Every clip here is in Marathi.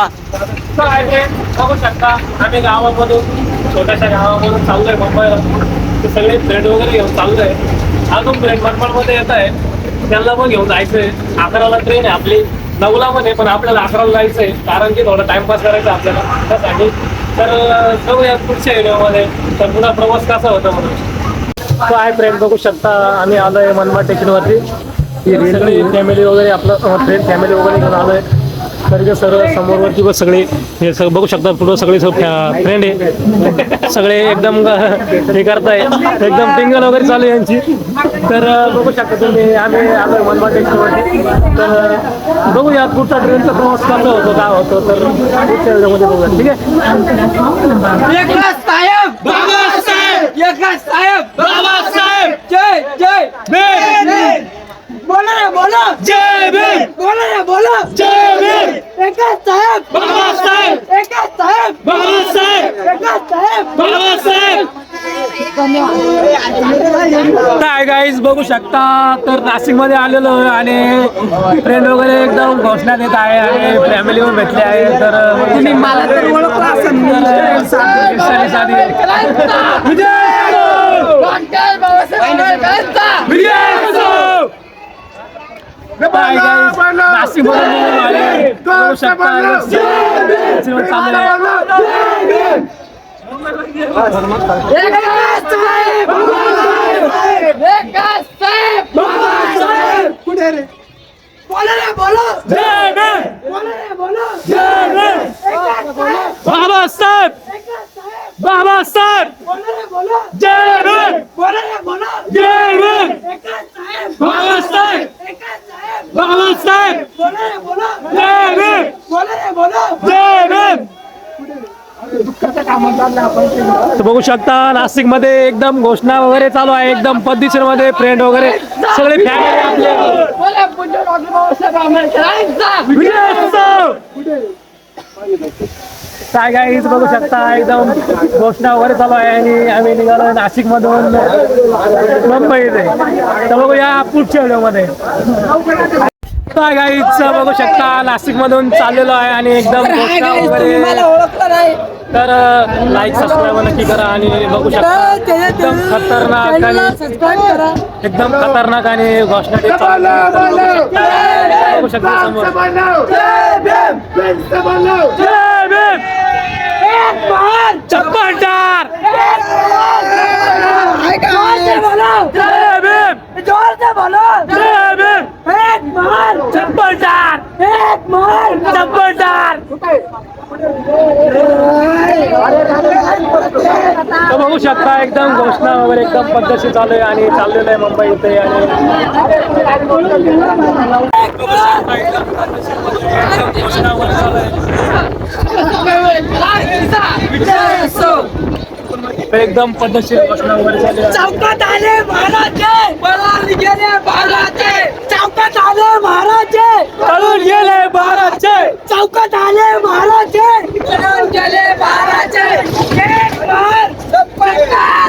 हा. friend, बघू शकता. आम्ही गावामधून छोट्याशा गावामधून चाललोय मुंबईला. ते सगळे फ्रेंड वगैरे घेऊन चाललोय. अजून फ्रेंड मनमाडमध्ये येत आहे. त्यांना पण घेऊन जायचंय. अकराला ट्रेन आहे आपली. नऊला आहे पण आपल्याला अकराला जायचंय. कारण की थोडा टाइमपास करायचा आपल्याला. त्यासाठी. तर जाऊया पुढच्या व्हिडिओमध्ये. तर पुन्हा प्रवास कसा होता म्हणून. काय फ्रेंड बघू शकता. आम्ही आलोय मनमाड स्टेशनवरती ही फॅमिली वगैरे आपलं फ्रेंड फॅमिली वगैरे घेऊन आलोय. तर सर्व समोरवरती बस सगळे हे सगळं बघू शकता पुढं सगळे फ्रेंड आहे. सगळे एकदम ग- हे करताय. एकदम टिंगल वगैरे चालू आहे यांची. तर बघू शकता तुम्ही आम्ही आलोय मनमाड स्टेशनवरती तर बघूया पुढचा ट्रेनचा प्रवास कसा होतो काय होतो तर पुढच्या व्हिडिओमध्ये बघूया. ठीक आहे? एकनाथ साहेब! बाबासाहेब! एकनाथ साहेब! बाबासाहेब! जय! जय भीम! बोला रे बोला! जय भीम! बोला रे बोला! जय भीम! एकनाथ साहेब बाबासाहेब एकनाथ साहेब बाबासाहेब एकनाथ साहेब बाबासाहेब काय गाईज बघू शकता तर नाशिकमध्ये आलेलो आहे आणि फ्रेंड वगैरे एकदम घोषणा देत आहे आणि फॅमिली पण भेटले आहे. तर तुम्ही मला तर ओळखला आले बघू शकता जेवण चालू आहे. एकनाथ साहेब बाबासाहेब एकनाथ साहेब बाबासाहेब कुठे रे बोला रे बोला जय भीम! बोला रे बोला जय भीम! एकनाथ साहेब बाबासाहेब एकनाथ साहेब बाबासाहेब बोला रे बोला जय भीम! बोला रे बोला जय भीम! एकनाथ साहेब बाबासाहेब एकनाथ साहेब बाबासाहेब बोला रे बोला जय भीम! बोला रे बोला जय भीम! तर बघू शकता नाशिकमध्ये एकदम घोषणा वगैरे चालू आहे एकदम पद्धतशीरमध्ये फ्रेंड वगैरे. सगळे फॅमिली पुढच्या! काय काय बघू शकता एकदम घोषणा वगैरे चालू आहे आणि आम्ही निघालो नाशिक मधून मुंबई इथे तर बघूया पुढच्या व्हिडिओमध्ये काय काय इथं बघू शकता नाशिक मधून चाललेलो आहे आणि एकदम घोषणा वगैरे. तर लाईक सबस्क्राईब नक्की करा आणि बघू शकता एकदम खतरनाक आणि एकदम खतरनाक आणि घोषणा. बघू शकता. समोर. जय भीम जय भीम. एक महान चप्पलदार जोर से बोलो. जय भीम. जोर से बोलो. जय भीम. एक तर बघू शकता एकदम घोषणा वगैरे एकदम पद्धतशीर चालू आहे आणि चाललेलं आहे मुंबई इथे आणि एकदम पद्धतशीर घोषणा वगैरे चालू आहे. चौकात आले महाराजे! गेले महाराजे! चौकात आले महाराजे! तळून गेले महाराजचे चौकात आले महाराजे पळून गेले महाराजे एक महान चप्पलदार.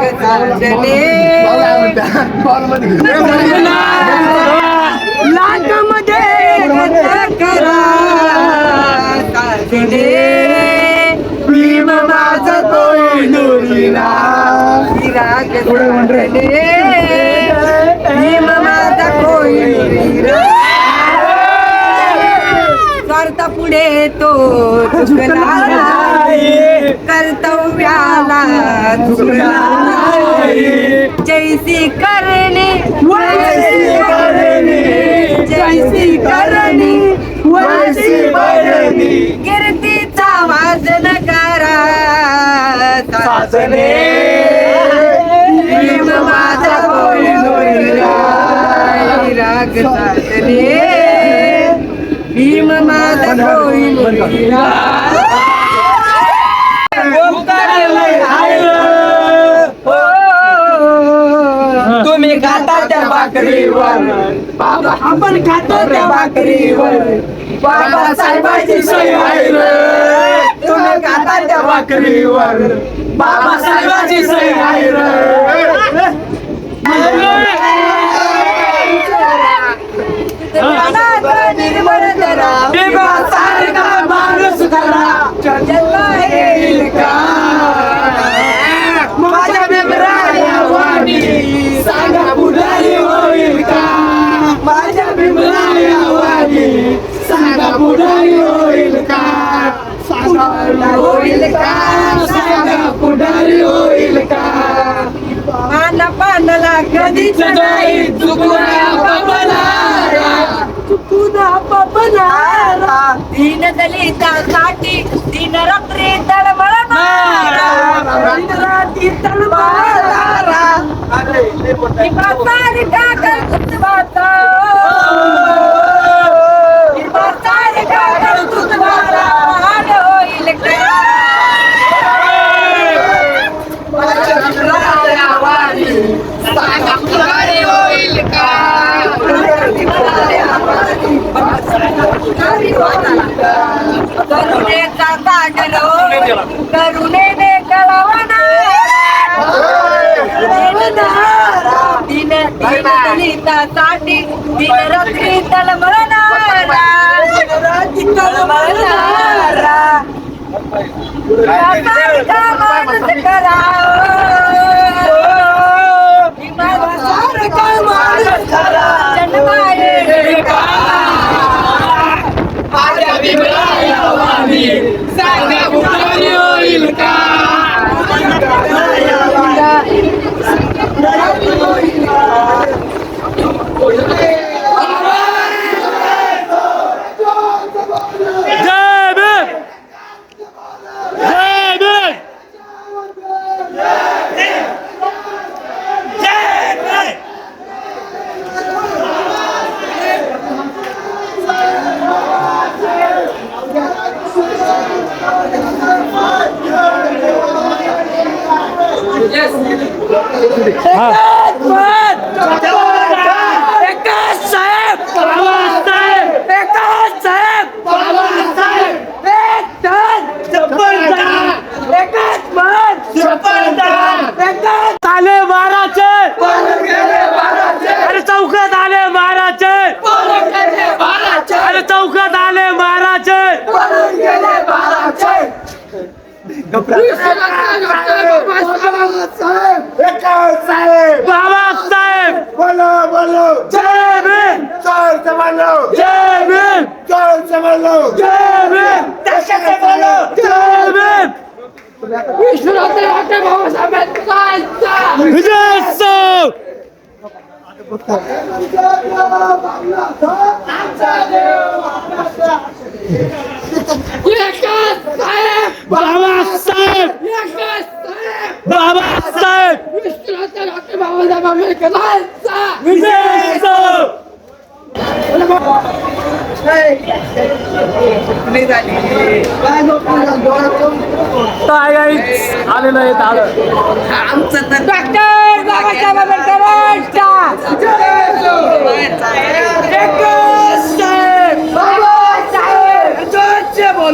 तेजस्वी चमकमला, लाखामध्ये चकरा, साधने देव माझा भीम माझा कोहिनूरीला करता पुढे तो चुकला नाही. कर्तव्याला नाही. जैसी करणे वैसी करणे. जैसी करणी वैसी करणी. कीर्तीचा वाजन करा सासने भीम माझा कोहिनूरला राग सासने भीम माझा कोहिनूरला भाकरीवर बाबा आपण खातो त्या भाकरीवर बाबासाहेबाची सही आहे रे. तुम्ही खाता त्या भाकरीवर बाबासाहेबाची सही आहे रे. सारखा माणूस खरा जन्म येईल का माझ्या बिमराया वाणी सांगा पुढारी होईल का माझ्या बिमराया वाणी सांगा पुढारी होईल का सांगा होईल का सांगा पुढारी होईल का पानाला कधीच नाही चुकुना बाबनारा चुकून पपनारा दीन दलितांसाठी दिन रात्री तळमळणारा दिन रात्री तळमळणारा निपातार करुणेने कळवणारा दिन दिन दलितासाठी दिन रात्री तळमळणारा रात्री तळमळणारा सारखा माणूस करावं. सारखा माणूस करावं. जन्मा येईल का? माझ्या बिमराया वाणी सांगा पुढारी होईल का जय भीम जय भीम एकच साहेब बाबासाहेब एकच साहेब बाबासाहेब एक टन जबरदस्त एकच मन जबरदस्त एकच आले महाराजचे पळून गेले बाराचे अरे चौकात आले महाराजचे पळून गेले बाराचे अरे चौकात आले महाराजचे पळून गेले बाराचे बाबासाहेब बोलो बोलो जय भीम चोर समजलो जय भीम चोर समजलो जय भीम देशाचे बोलो जय भीम विजय सौ बाबासाहेब बाबासाहेब विजय सौ काय गाईच आलेलं आहे दादा डॉक्टर बाबासाहेब आंबेडकर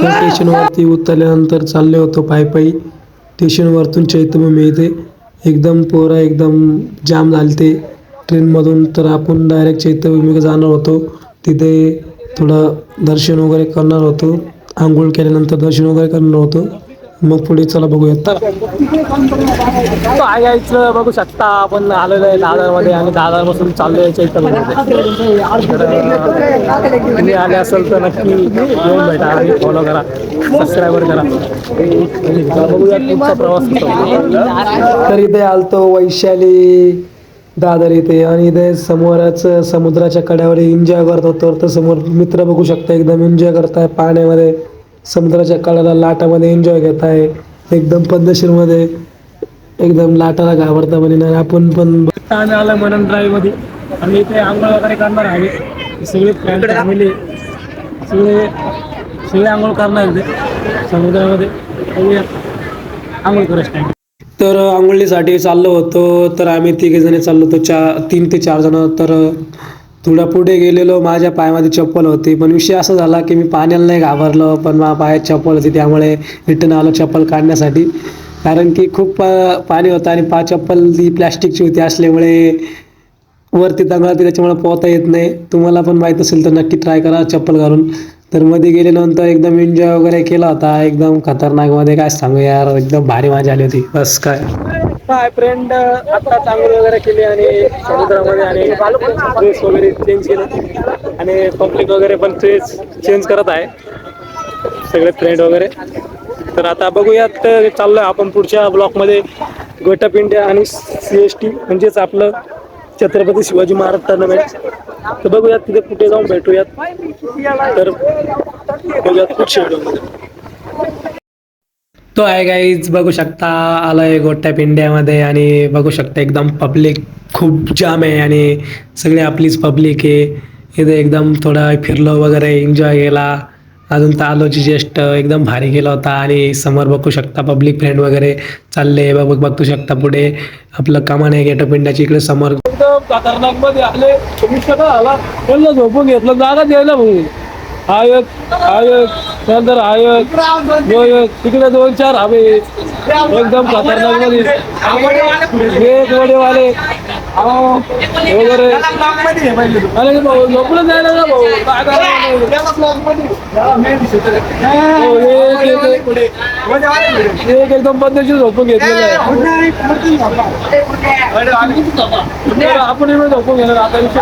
स्टेशनवरती उतरल्यानंतर चालले होतो पायी पायी. स्टेशनवरतून चैत्यभूमी येथे एकदम पोरं एकदम जाम झाले ते ट्रेनमधून तर आपण डायरेक्ट चैत्यभूमी जाणार होतो. तिथे थोडं दर्शन वगैरे करणार होतो. आंघोळ केल्यानंतर दर्शन वगैरे करणार होतो. मग पुढे चला बघूया काय बघू शकता. आपण आलेलो आहे दादरमध्ये आणि दादरपासून चाललोय चैतन्यमध्ये. तर तुम्ही आले असेल तर नक्की येऊन भेटा आणि फॉलो करा. सबस्क्राईबर करा. बघूया तुमचा प्रवास. तर इथे आलतो वैशाली. दादर इथे आणि इथे समोरच समुद्राच्या कड्यावर एन्जॉय करत होतो तर समोर मित्र बघू शकता एकदम एन्जॉय करताय पाण्यामध्ये समुद्राच्या कड्याला लाटामध्ये एन्जॉय घेत आहे एकदम पद्धतशीरमध्ये एकदम लाटाला घाबरता पण येणार आपण पण आम्ही आलो मनन ड्राईव्हमध्ये. आणि इथे आंघोळ वगैरे करणार आहे. सगळे फॅमिली सगळे सगळे आंघोळ करणार इथे समुद्रामध्ये. आंघोळ करू टाइम तर आंघोळीसाठी चाललो होतो. तर आम्ही तिघेजणी चाललो होतो. चार तीन ते चार जण. तर थोडं पुढे गेलेलो. माझ्या पायामध्ये चप्पल होती. पण विषय असा झाला की मी पाण्याला नाही घाबरलो. पण माझ्या पायात चप्पल होती. त्यामुळे रिटर्न आलो चप्पल काढण्यासाठी. कारण की खूप पा- पाणी होतं आणि पा चप्पल ती प्लॅस्टिकची होती. असल्यामुळे वरती दंगळाती त्याच्यामुळे पोहता येत नाही. तुम्हाला पण माहीत असेल तर नक्की ट्राय करा चप्पल घालून. तर मध्ये गेल्यानंतर एकदम एन्जॉय वगैरे केला होता. एकदम खतरनाकमध्ये काय सांगू यार एकदम भारी मजा आली होती. बस काय. काय फ्रेंड आता चांगली वगैरे केली आणि समुद्रामध्ये आणि ड्रेस वगैरे चेंज केले. आणि पब्लिक वगैरे पण ड्रेस चेंज करत आहे. सगळे फ्रेंड वगैरे. तर आता बघूयात चाललोय आपण पुढच्या ब्लॉकमध्ये गोटापिंड्या आणि सी एस टी म्हणजेच आपलं छत्रपती शिवाजी महाराज टर्नामेंट तर बघूयात तिथे कुठे जाऊन भेटूयात. तर बघूयात पुढच्या व्हिडिओमध्ये तो आहे गाईज बघू शकता आलोय गोट्या इंडियामध्ये आणि बघू शकता एकदम पब्लिक खूप जाम आहे आणि सगळी आपलीच पब्लिक आहे. इथे एकदम थोडा फिरलो वगैरे एन्जॉय केला. अजून तर आलोची जेस्ट एकदम भारी गेला होता आणि समोर बघू शकता पब्लिक फ्रेंड वगैरे चालले बघ बघू शकता पुढे. आपलं कमान आहे गेटो पिंडाची इकडे समोर. खतरनाकमध्ये आले. तुम्ही आला. झोपून घेतलं. जागा द्यायला भाऊ हा एक हा एक त्यानंतर हा एक जो एक तिकडे दोन चार हवे एकदम खतरनाकमध्ये. एक वडेवाले वगैरे. अरे झोपून जायला ना भाऊ? हो, एक- एक- एक. एकदम पद्धतशीर झोपून घेतलेलं आहे. आपण झोपून घेणार. आता विषय.